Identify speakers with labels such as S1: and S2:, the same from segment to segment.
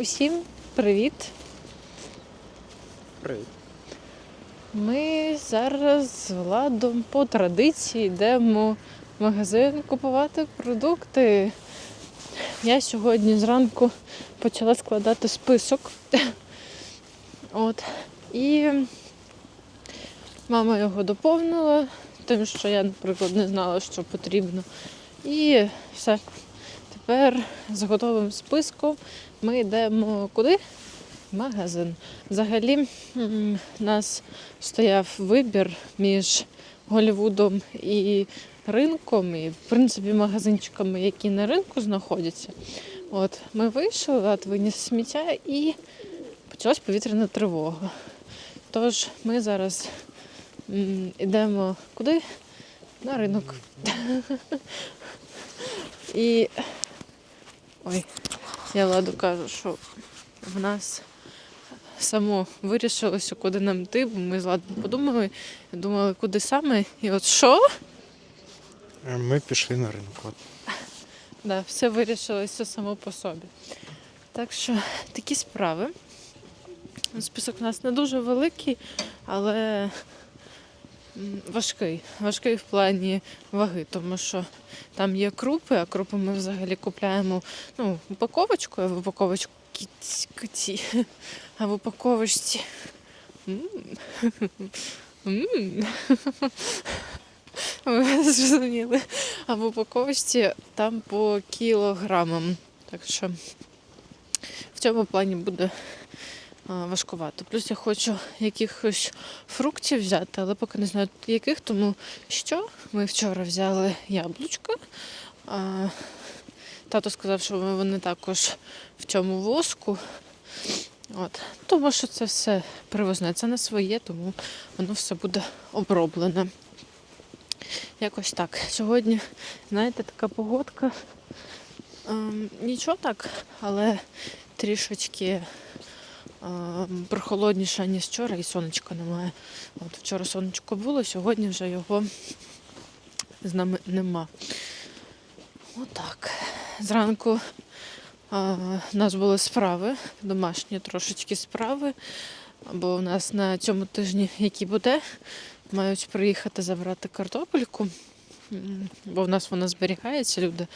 S1: Усім привіт!
S2: Привіт.
S1: Ми зараз з Владом по традиції йдемо в магазин купувати продукти. Я сьогодні зранку почала складати список. От. І мама його доповнила, тим, що я, наприклад, не знала, що потрібно. І все. Тепер з готовим списком ми йдемо куди? Магазин. Взагалі у нас стояв вибір між Голлівудом і ринком, і, в принципі, магазинчиками, які на ринку знаходяться. От, ми вийшли, Влад виніс сміття і почалась повітряна тривога. Тож ми зараз йдемо куди? На ринок. І ой, я Владу кажу, що в нас само вирішилося, куди нам йти, бо ми з Владом подумали, думали, куди саме. І от що?
S2: Ми пішли на ринок. От.
S1: Да, все вирішилося само по собі. Так що такі справи. Список у нас не дуже великий, але важкий. Важкий в плані ваги, тому що там є крупи, а крупи ми взагалі купляємо ну, упаковочкою, а в упаковочці а в упаковочці. Ви зрозуміли. А в упаковочці там по кілограмам. Так що в цьому плані буде важкувато. Плюс я хочу якихось фруктів взяти, але поки не знаю яких, тому що ми вчора взяли яблучка. Тато сказав, що вони також в цьому воску. От. Тому що це все привозне. Це не своє, тому воно все буде оброблене. Якось так. Сьогодні, знаєте, така погодка. Ем, нічого так, але трішечки ем, прохолодніша, ніж вчора, і сонечка немає. От вчора сонечко було, сьогодні вже його з нами нема. Отак. Зранку а, у нас були справи, домашні трошечки справи, бо у нас на цьому тижні, який буде, мають приїхати забрати картопельку, бо в нас вона зберігається, люди,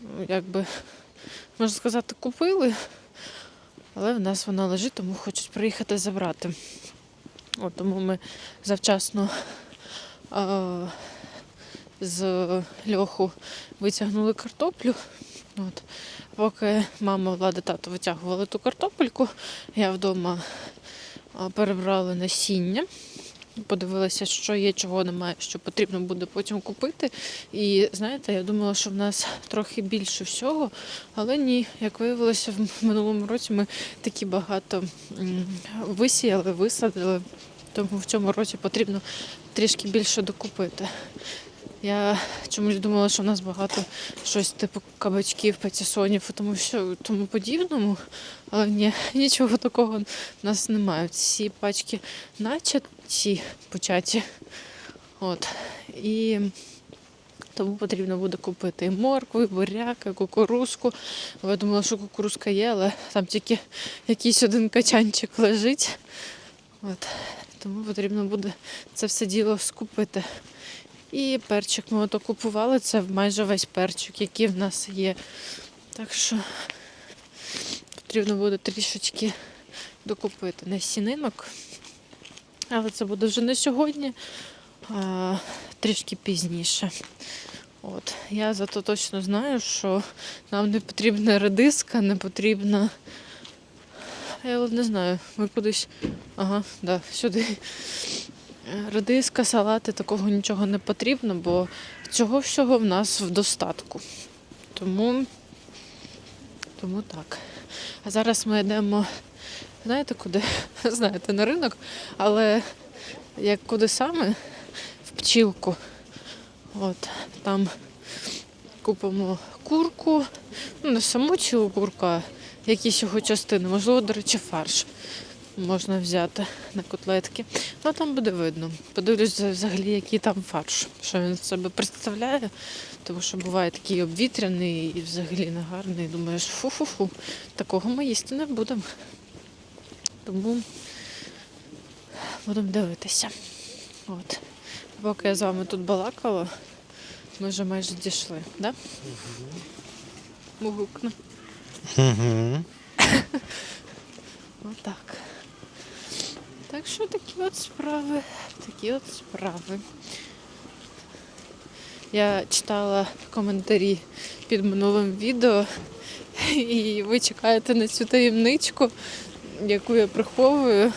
S1: ну, якби, можна сказати, купили, але в нас вона лежить, тому хочуть приїхати забрати. От, тому ми завчасно а, з льоху витягнули картоплю. От. Поки мама, влада, тато витягували ту картопельку, я вдома перебрала насіння, подивилася, що є, чого немає, що потрібно буде потім купити. І знаєте, я думала, що в нас трохи більше всього, але ні, як виявилося, в минулому році ми такі багато висіяли, висадили. Тому в цьому році потрібно трішки більше докупити. Я чомусь думала, що в нас багато щось типу кабачків, патісонів тому що тому подібному. Але ні, нічого такого в нас немає. Всі пачки начаті, початі. От. І тому потрібно буде купити моркву, і буряк, і кукурузку. Я думала, що кукурузка є, але там тільки якийсь один качанчик лежить. От. Тому потрібно буде це все діло скупити. І перчик ми ото купували, це майже весь перчик, який в нас є. Так що потрібно буде трішечки докупити насінинок. Але це буде вже не сьогодні, а трішки пізніше. От. Я зато точно знаю, що нам не потрібна редиска, не потрібна. Я от не знаю, ми кудись. Ага, да, сюди. Редиска, салати, такого нічого не потрібно, бо цього всього в нас в достатку. Тому, тому так. А зараз ми йдемо, знаєте куди? Знаєте, на ринок, але як куди саме? В пчілку. От, там купимо курку, ну не саму цілу курку, а якісь його частини, можливо, до речі, фарш. можна взяти на котлетки. Ну там буде видно. Подивлюсь взагалі, який там фарш, що він себе представляє. Тому що буває такий обвітряний і взагалі негарний. Думаєш, фу-фу-фу, такого ми їсти не будемо. Тому будемо дивитися. От. Поки я з вами тут балакала, ми вже майже дійшли, да? Мугукну.
S2: Угу.
S1: Отак. Так що такі от справи. Такі от справи. Я читала коментарі під минулим відео, і ви чекаєте на цю таємничку, яку я приховую,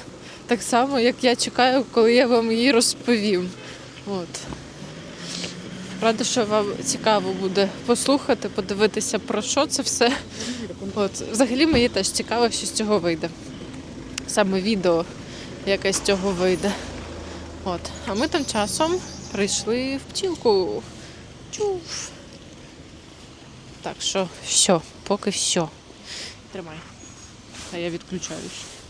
S1: так само, як я чекаю, коли я вам її розповім. От. Рада, що вам цікаво буде послухати, подивитися про що це все. От, взагалі мені теж цікаво, що з цього вийде. Саме відео, яке з цього вийде. От. А ми тим часом прийшли в пчілку. Чуф. Так що все, поки все. Тримай. А я відключаюсь.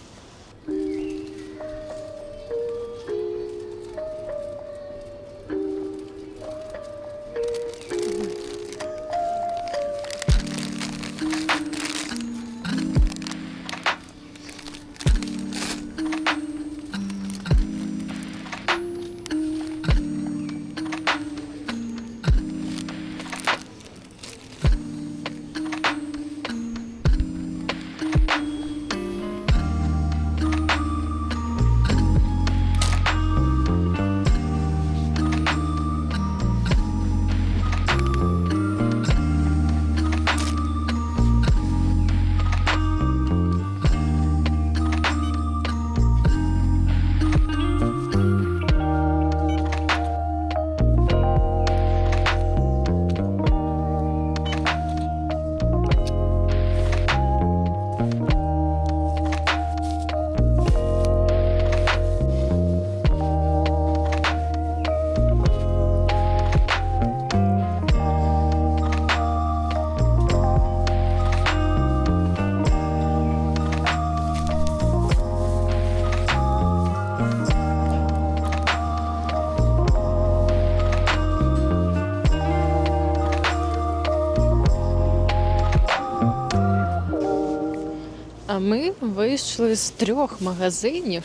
S1: Ми вийшли з трьох магазинів.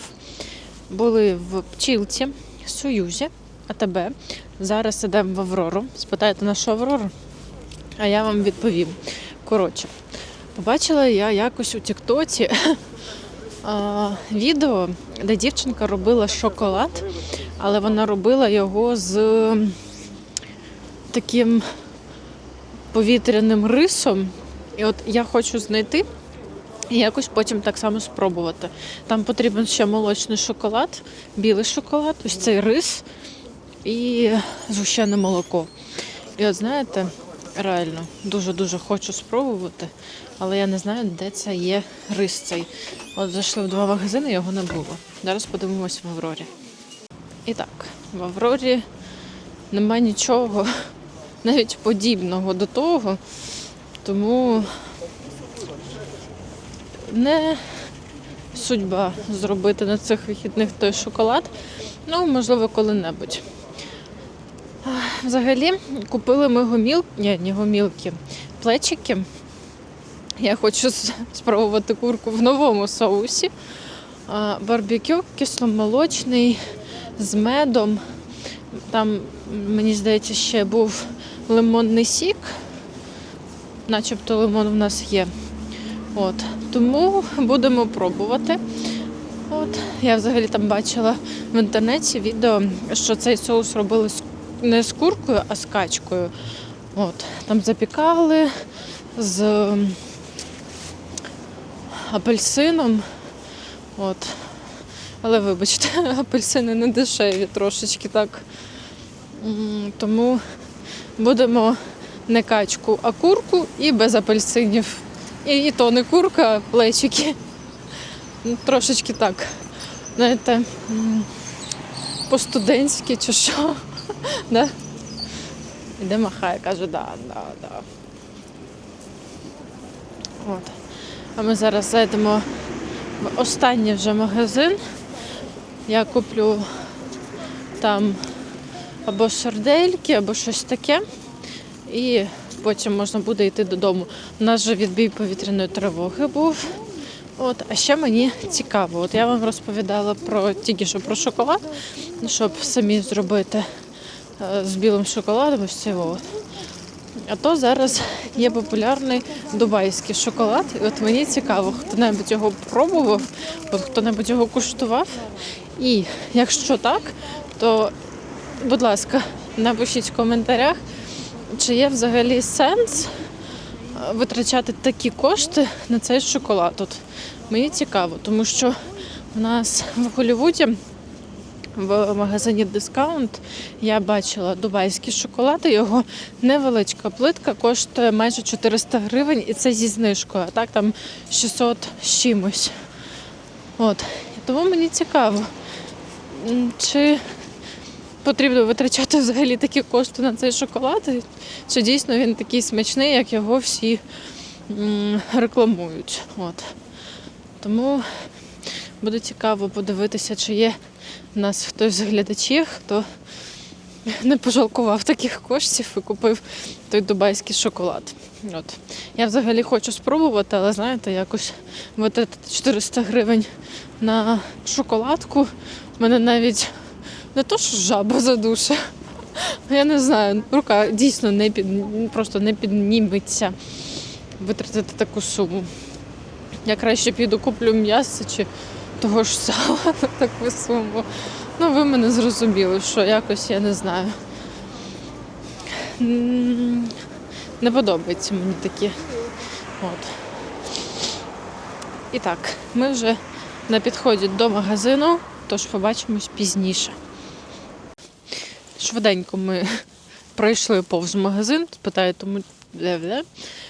S1: Були в Пчілці, Союзі, АТБ. Зараз йдемо в Аврору. Спитаєте, на що Аврора? А я вам відповім. Коротше, побачила я якось у Тіктоці відео, де дівчинка робила шоколад, але вона робила його з таким повітряним рисом. І от я хочу знайти і якось потім так само спробувати. Там потрібен ще молочний шоколад, білий шоколад, ось цей рис і згущене молоко. І от знаєте, реально дуже-дуже хочу спробувати, але я не знаю, де це є рис цей. От зайшли в два магазини, його не було. Зараз подивимось в Аврорі. І так, в Аврорі немає нічого навіть подібного до того, тому не судьба зробити на цих вихідних той шоколад. Ну, можливо, коли-небудь. Взагалі, купили ми гоміл... Ні, не гомілки, плечики. Я хочу спробувати курку в новому соусі. Барбекю кисломолочний з медом. Там, мені здається, ще був лимонний сік. Начебто лимон в нас є. От. Тому будемо пробувати. От. Я взагалі там бачила в інтернеті відео, що цей соус робили не з куркою, а з качкою. От. Там запікали з апельсином. От. Але вибачте, апельсини не дешеві трошечки так. Тому будемо не качку, а курку і без апельсинів. І, і то не курка, плечики. Ну, Трошечки так. Знаєте, по-студентськи чи що. да? Іде махає, каже, да, да, да. От. А ми зараз зайдемо в останній вже магазин. Я куплю там або сардельки, або щось таке. І потім можна буде йти додому. У нас вже відбій повітряної тривоги був. От, а ще мені цікаво. От я вам розповідала про тільки що про шоколад, щоб самі зробити е, з білим шоколадом ось цього. От. А то зараз є популярний дубайський шоколад. І от мені цікаво, хто-небудь його пробував, от хто-небудь його куштував. І якщо так, то, будь ласка, напишіть в коментарях, чи є взагалі сенс е, витрачати такі кошти на цей шоколад. От мені цікаво, тому що в нас в Голлівуді в магазині Дискаунт я бачила дубайський шоколад, і його невеличка плитка коштує майже 400 гривень, і це зі знижкою, а так там 600 з чимось. От. Тому мені цікаво, чи потрібно витрачати взагалі такі кошти на цей шоколад, чи дійсно він такий смачний, як його всі рекламують. От. Тому буде цікаво подивитися, чи є у нас хтось з глядачів, хто не пожалкував таких коштів і купив той дубайський шоколад. От. Я взагалі хочу спробувати, але знаєте, якось витратити 400 гривень на шоколадку. Мене навіть не то, що жаба задуше. Я не знаю, рука дійсно не під просто не підніметься витратити таку суму. Я краще піду куплю м'ясо чи того ж сала на таку суму. Ну, ви мене зрозуміли, що якось я не знаю. Не подобається мені такі. От. І так, ми вже на підході до магазину, тож побачимось пізніше. Швиденько ми пройшли повз магазин, спитаєте, тому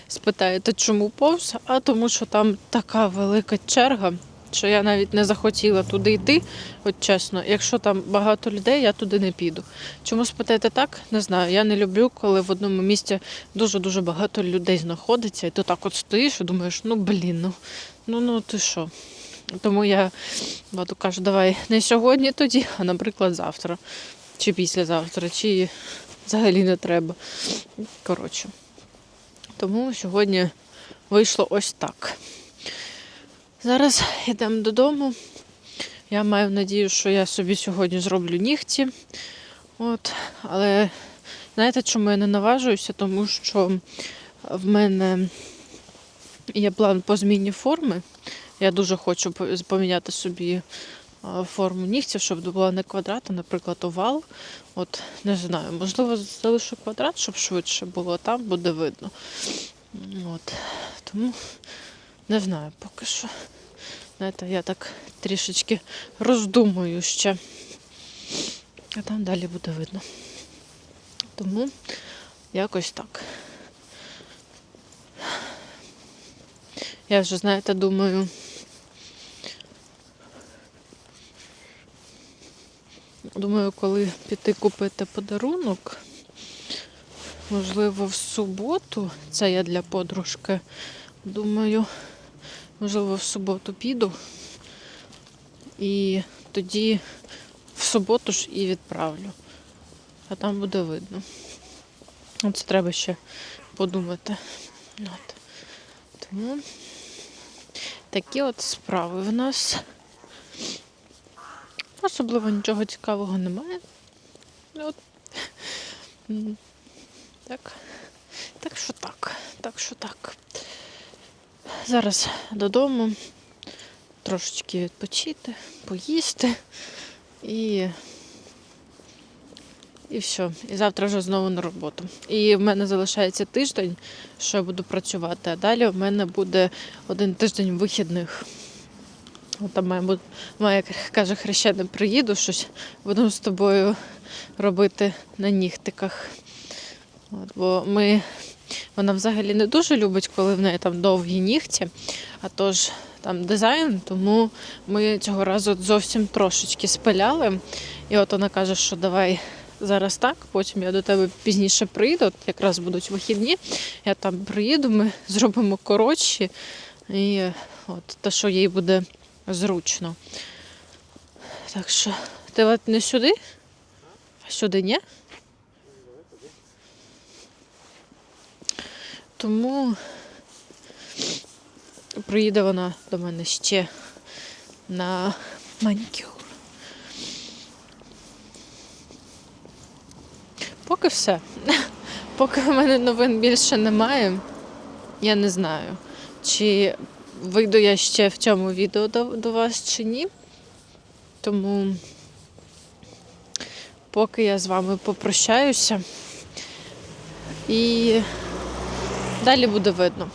S1: спитаєте, чому повз, а тому що там така велика черга, що я навіть не захотіла туди йти. От чесно, якщо там багато людей, я туди не піду. Чому спитаєте так? Не знаю. Я не люблю, коли в одному місці дуже-дуже багато людей знаходиться, і ти так от стоїш і думаєш, ну блін, ну ну, ну ти що? Тому я кажу, давай не сьогодні тоді, а наприклад, завтра, чи післязавтра, чи взагалі не треба. Коротше. Тому сьогодні вийшло ось так. Зараз йдемо додому. Я маю надію, що я собі сьогодні зроблю нігті. От. Але знаєте, чому я не наважуюся? Тому що в мене є план по зміні форми. Я дуже хочу поміняти собі форму нігтів, щоб була не квадрат, а, наприклад, овал. От не знаю, можливо, залишу квадрат, щоб швидше було, там буде видно. От. Тому не знаю поки що. Знаєте, я так трішечки роздумую ще. А там далі буде видно. Тому якось так. Я вже, знаєте, думаю. Думаю, коли піти купити подарунок, можливо, в суботу, це я для подружки, думаю, можливо, в суботу піду. І тоді в суботу ж і відправлю. А там буде видно. Оце треба ще подумати. От. Тому такі от справи в нас. Особливо нічого цікавого немає. Ну, От. Так. Так що так. Так що так. Зараз додому трошечки відпочити, поїсти і. І все. І завтра вже знову на роботу. І в мене залишається тиждень, що я буду працювати. А далі в мене буде один тиждень вихідних. От Там має, має, каже, хрещеник, приїду, щось будемо з тобою робити на нігтиках. От, бо ми, вона взагалі не дуже любить, коли в неї там довгі нігті, а то ж там дизайн, тому ми цього разу зовсім трошечки спиляли. І от вона каже, що давай зараз так, потім я до тебе пізніше прийду, от якраз будуть вихідні. Я там приїду, ми зробимо коротші. І от те, що їй буде зручно. Так що, ти от не сюди? А сюди ні? Тому приїде вона до мене ще на манікюр. Поки все. Поки в мене новин більше немає, я не знаю, чи вийду я ще в цьому відео до, до вас чи ні. Тому поки я з вами попрощаюся. І далі буде видно.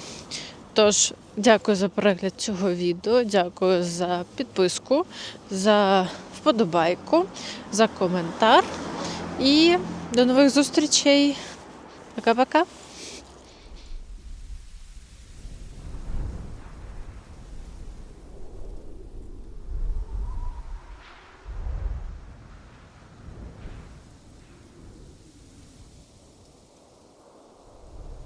S1: Тож, дякую за перегляд цього відео, дякую за підписку, за вподобайку, за коментар. І до нових зустрічей. Пока-пока.